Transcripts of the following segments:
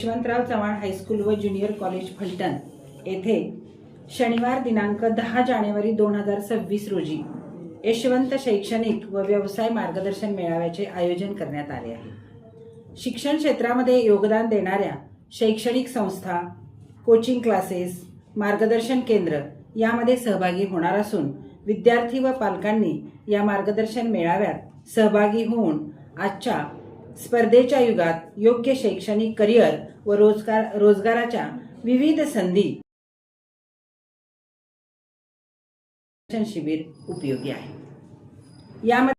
Yashwantrao Chavan high school व junior college Phaltan येथे शनिवार दिनांक दहा जानेवारी दोन हजार सव्वीस रोजी यशवंत शैक्षणिक व व्यवसाय मार्गदर्शन मेळाव्याचे आयोजन करण्यात आले आहे. शिक्षण क्षेत्रामध्ये योगदान देणाऱ्या शैक्षणिक संस्था कोचिंग क्लासेस मार्गदर्शन केंद्र यामध्ये सहभागी होणार असून विद्यार्थी व पालकांनी या मार्गदर्शन मेळाव्यात सहभागी होऊन आजच्या स्पर्धेच्या युगात योग्य शैक्षणिक करिअर व रोजगार रोजगाराच्या विविध संधी शिबिर उपयोगी आहे. यामध्ये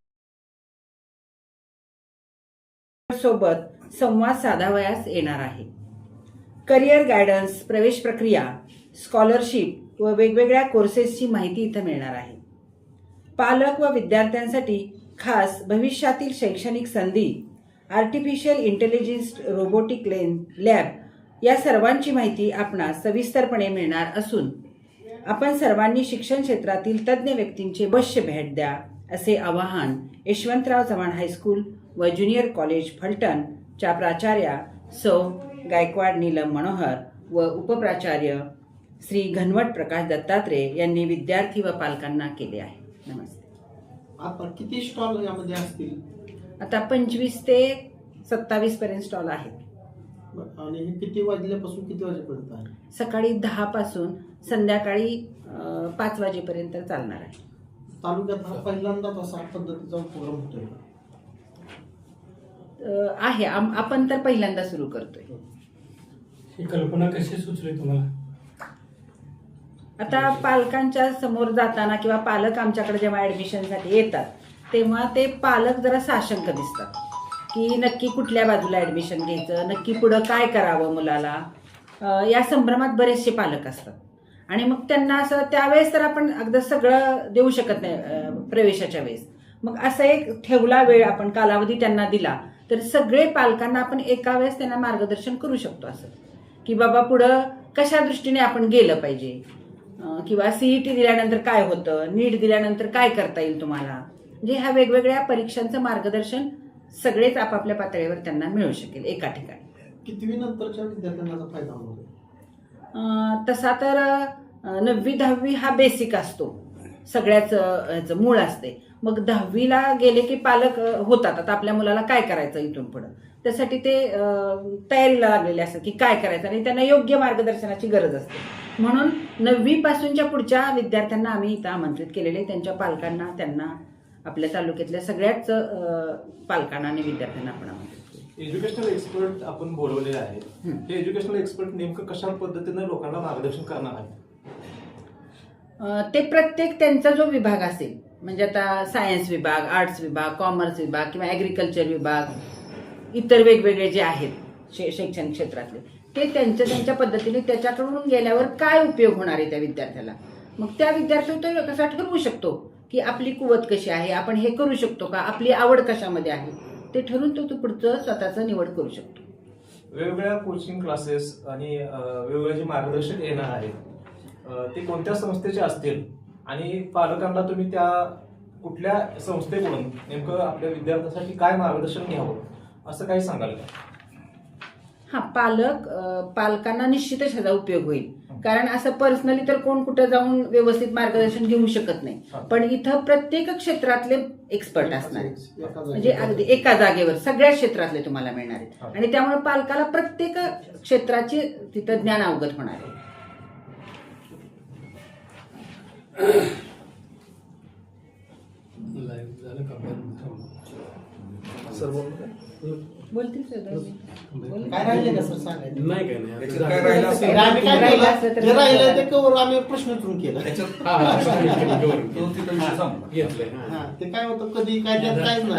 सोबत संवाद साधावयास येणार आहे. करिअर गायडन्स प्रवेश प्रक्रिया स्कॉलरशिप व वेगवेगळ्या कोर्सेसची माहिती इथं मिळणार आहे. पालक व विद्यार्थ्यांसाठी खास भविष्यातील शैक्षणिक संधी आर्टिफिशियल इंटेलिजन्स रोबोटिक लेन लॅब या सर्वांची माहिती आपणास सविस्तरपणे मिळणार असून आपण सर्वांनी शिक्षण क्षेत्रातील तज्ज्ञ व्यक्तींचे अवश्य भेट द्या असे आवाहन यशवंतराव चव्हाण हायस्कूल व ज्युनियर कॉलेज फलटणच्या प्राचार्या सौ गायकवाड नीलम मनोहर व उपप्राचार्य श्री घनवट प्रकाश दत्तात्रे यांनी विद्यार्थी व पालकांना केले आहे. नमस्ते. आता किती स्टॉल यामध्ये असतील? आता पंचवीस ते सत्तावीस पर्यंत स्टॉल आहेत. आणि हे किती वाजल्यापासून किती वाजेपर्यंत आहे? सकाळी दहा पासून संध्याकाळी पाच वाजेपर्यंत चालणार आहे. तालुक्यात हा पहिल्यांदाच असा पद्धतीचा प्रोग्राम होतोय आहे. आपण तर पहिल्यांदा सुरू करतोय. ही कल्पना कशी सुचली तुम्हाला? आता पालकांच्या समोर जाताना किंवा पालक आमच्याकडे जेव्हा ऍडमिशनसाठी येतात तेव्हा ते पालक जरा साशंक दिसतात. की नक्की कुठल्या बाजूला ऍडमिशन घ्यायचं नक्की पुढं काय करावं मुलाला? या संभ्रमात बरेचसे पालक असतात. आणि मग त्यांना असं त्यावेळेस तर आपण अगदी सगळं देऊ शकत नाही प्रवेशाच्या वेळेस. मग असा एक ठेवला वेळ आपण कालावधी त्यांना दिला तर सगळे पालकांना आपण एका वेळेस त्यांना मार्गदर्शन करू शकतो असं. की बाबा पुढं कशा दृष्टीने आपण गेलं पाहिजे? किंवा सीईटी दिल्यानंतर काय होतं? नीट दिल्यानंतर काय करता येईल तुम्हाला? म्हणजे ह्या वेगवेगळ्या परीक्षांचं मार्गदर्शन सगळेच आपापल्या पातळीवर त्यांना मिळू शकेल एका ठिकाणी. कितवी नंतरच्या विद्यार्थ्यांना फायदा? अं, तसा तर नववी दहावी हा बेसिक असतो. सगळ्याच ह्याचं मूळ असते. मग दहावीला गेले की पालक होतात. आता आपल्या मुलाला काय करायचं इथून पुढं? त्यासाठी ते तयारीला लागलेले असतात की काय करायचं? आणि त्यांना योग्य मार्गदर्शनाची गरज असते. म्हणून नववी पासूनच्या पुढच्या विद्यार्थ्यांना आम्ही इथं आमंत्रित केलेले. त्यांच्या पालकांना त्यांना आपल्या तालुक्यातल्या सगळ्याच पालकांना आणि विद्यार्थ्यांना आपण. एज्युकेशनल एक्सपर्ट आपण बोलवलेले आहेत हं. एज्युकेशनल एक्सपर्ट नेमकं कशा पद्धतीनं लोकांना मार्गदर्शन करणार आहेत अं, ते प्रत्येक त्यांचा जो विभाग असेल म्हणजे आता सायन्स विभाग आर्ट्स विभाग कॉमर्स विभाग किंवा ॲग्रिकल्चर विभाग इतर वेगवेगळे जे आहेत शै शैक्षणिक क्षेत्रातले ते त्यांच्या त्यांच्या पद्धतीने त्याच्याकडून गेल्यावर काय उपयोग होणार आहे त्या विद्यार्थ्याला मग त्या विद्यार्थ्याला तो कसा ठरवू शकतो की आपली कुवत कशी आहे आपण हे करू शकतो का आपली आवड कशामध्ये आहे ते ठरवून तो तो पुढचं स्वतःचं निवड करू शकतो. वेगवेगळ्या कोचिंग क्लासेस आणि वेगवेगळे जे मार्गदर्शक येणार आहेत ते कोणत्या संस्थेचे असतील? आणि पालकांना तुम्ही त्या कुठल्या संस्थेकडून नेमकं आपल्या विद्यार्थ्यांसाठी काय मार्गदर्शन घ्यावं असं काही सांगाल का? हा पालक पालकांना निश्चितच ह्याचा उपयोग होईल. कारण असं पर्सनली तर कोण कुठं जाऊन व्यवस्थित मार्गदर्शन घेऊ शकत नाही. पण इथं प्रत्येक क्षेत्रातले एक्सपर्ट असणार म्हणजे. अगदी एका जागेवर सगळ्याच क्षेत्रातले तुम्हाला मिळणार आहेत. आणि त्यामुळे पालकाला प्रत्येक क्षेत्राचे तिथं ज्ञान अवगत होणार आहे झालं का? बोलतील सर मिनिटं. काय राहिले का सर सांगायचं नाही काय नाही आता याच्यात काय झालं. राहिलं असेल? आम्ही काय राहिलं केलं? जे राहिलं ते कवर आम्ही प्रश्न विचारून केलं त्याच्यात हा, हा, हा. हा ते काय होतं कधी काय त्यात काहीच नाही